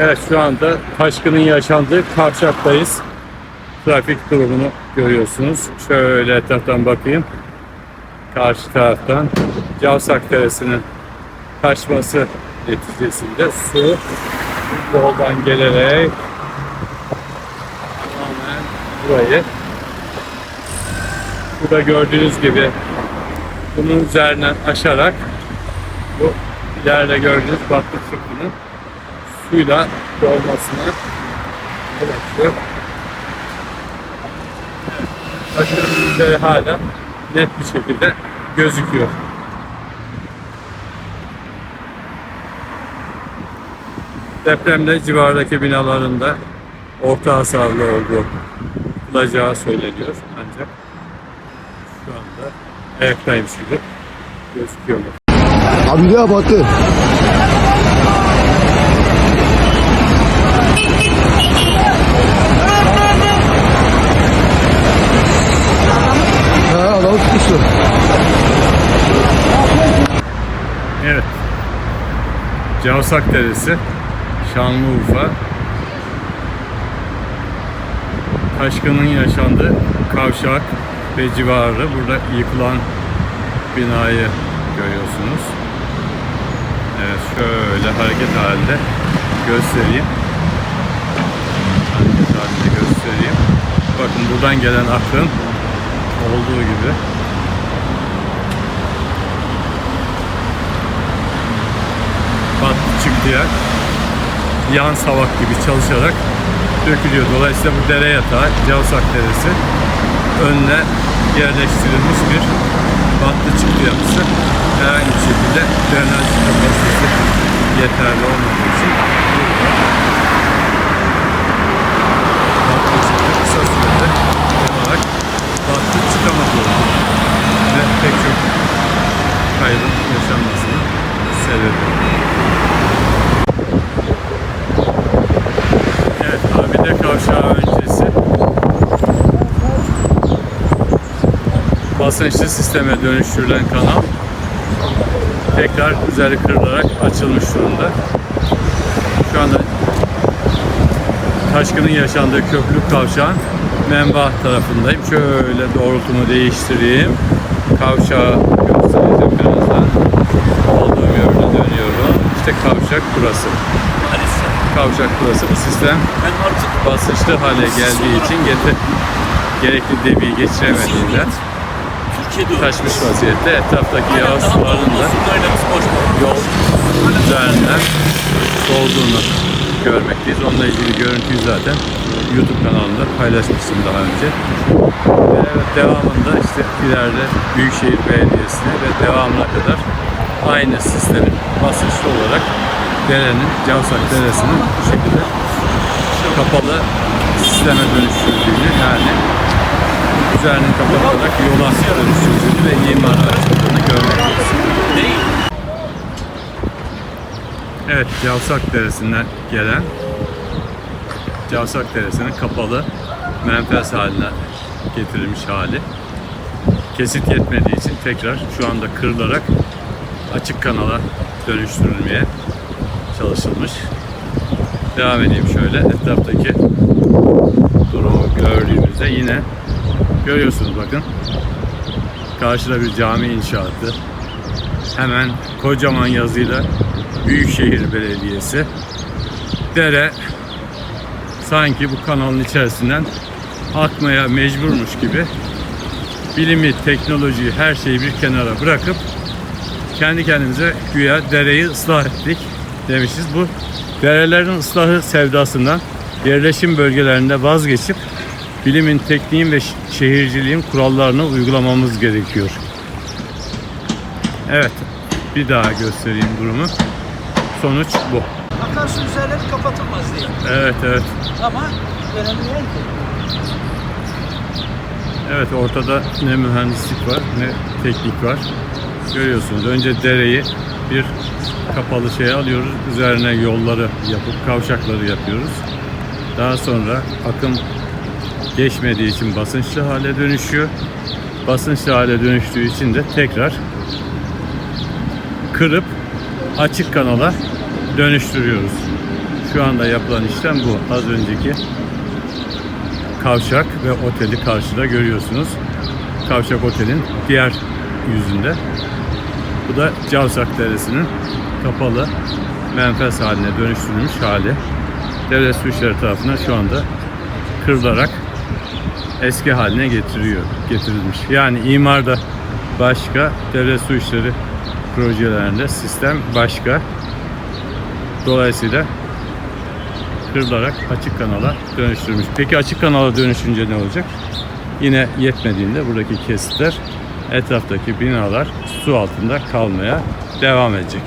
Evet şu anda taşkının yaşandığı kavşaktayız. Trafik durumunu görüyorsunuz. Şöyle etraftan bakayım. Karşı taraftan Cavsak Deresi'nin taşması neticesinde su yoldan gelerek tamamen burayı burada gördüğünüz gibi bunun üzerinden aşarak bu ileride gördüğünüz Batlı Çukuru'nun suyla dolmasına ulaşıyor. Taşların hala net bir şekilde gözüküyor. Depremde civardaki binalarında orta hasarlı olduğu olacağı söyleniyor. Ancak şu anda ayaktaymış gibi gözüküyorlar. Abi ya battı. Cavsak Deresi, Şanlıurfa. Taşkının yaşandığı kavşak ve civarı. Burada yıkılan binayı görüyorsunuz. Evet şöyle hareket halinde göstereyim. Hareket halinde göstereyim. Bakın buradan gelen akım olduğu gibi battı çıktıya yan savak gibi çalışarak dökülüyor. Dolayısıyla bu dere yatağı Cavsak Deresi önüne yerleştirilmiş bir battı çıktı yapısı. Herhangi bir şekilde drenaj kapasitesi yeterli olmadığı için battı çıktı kısa sürede olarak battı çıkamadı ve pek çok kaybın yaşanmasını sebebi. Evet, Abide Kavşağı öncesi basınçlı sisteme dönüştürülen kanal tekrar üzeri kırılarak açılmış durumda. Şu anda Taşkın'ın yaşandığı köprülük kavşağın menba tarafındayım. Şöyle doğrultumu değiştireyim. Kavşağı göstereceğim birazdan. Olduğum yerde dönüyorum. İşte kavşak burası. Kavşak burası. Bu sistem basınçlı hale geldiği için gerekli debiyi geçiremediğinden taşmış vaziyette. Etraftaki yağ suların da yol üzerinden solduğunu görmekteyiz. Onunla ilgili görüntüyü zaten YouTube kanalında paylaşmıştım daha önce. Ve evet, devamında işte ileride Büyükşehir Belediyesi'ne ve devamına kadar aynı sistemin basınçlı olarak derenin, Cavsak Deresi'nin bu şekilde kapalı sisteme dönüştürdüğünü yani üzerinin kapatılarak yola dönüştürüldüğünü ve imara açıldığını görmekteyiz. Evet, Cavsak Deresi'nden gelen Cavsak Deresi'nin kapalı menfez haline getirilmiş hali. Kesit yetmediği için tekrar şu anda kırılarak açık kanala dönüştürülmeye çalışılmış. Devam edeyim şöyle etraftaki durumu gördüğümüzde yine görüyorsunuz bakın. Karşıda bir cami inşaatı. Hemen kocaman yazıyla Büyükşehir Belediyesi. Dere sanki bu kanalın içerisinden akmaya mecburmuş gibi bilimi, teknolojiyi, her şeyi bir kenara bırakıp kendi kendimize güya dereyi ıslah ettik demişiz. Bu derelerin ıslahı sevdasından yerleşim bölgelerinde vazgeçip bilimin, tekniğin ve şehirciliğin kurallarını uygulamamız gerekiyor. Evet, bir daha göstereyim durumu. Sonuç bu. Akarsu üzerleri kapatılmaz diye. Evet, evet. Ama önemli değil ki. Evet ortada ne mühendislik var ne teknik var. Görüyorsunuz önce dereyi bir kapalı şeye alıyoruz. Üzerine yolları yapıp kavşakları yapıyoruz. Daha sonra akım geçmediği için basınçlı hale dönüşüyor. Basınçlı hale dönüştüğü için de tekrar kırıp açık kanala dönüştürüyoruz. Şu anda yapılan işlem bu. Az önceki kavşak ve oteli karşıda görüyorsunuz. Kavşak otelin diğer yüzünde. Bu da Cavsak Deresi'nin kapalı menfez haline dönüştürülmüş hali. Devlet Su İşleri tarafından şu anda kırılarak eski haline getiriyor, getirilmiş. Yani imarda başka, devlet su işleri projelerinde sistem başka. Dolayısıyla kırılarak açık kanala dönüştürmüş. Peki açık kanala dönüşünce ne olacak? Yine yetmediğinde buradaki kesitler etraftaki binalar su altında kalmaya devam edecek.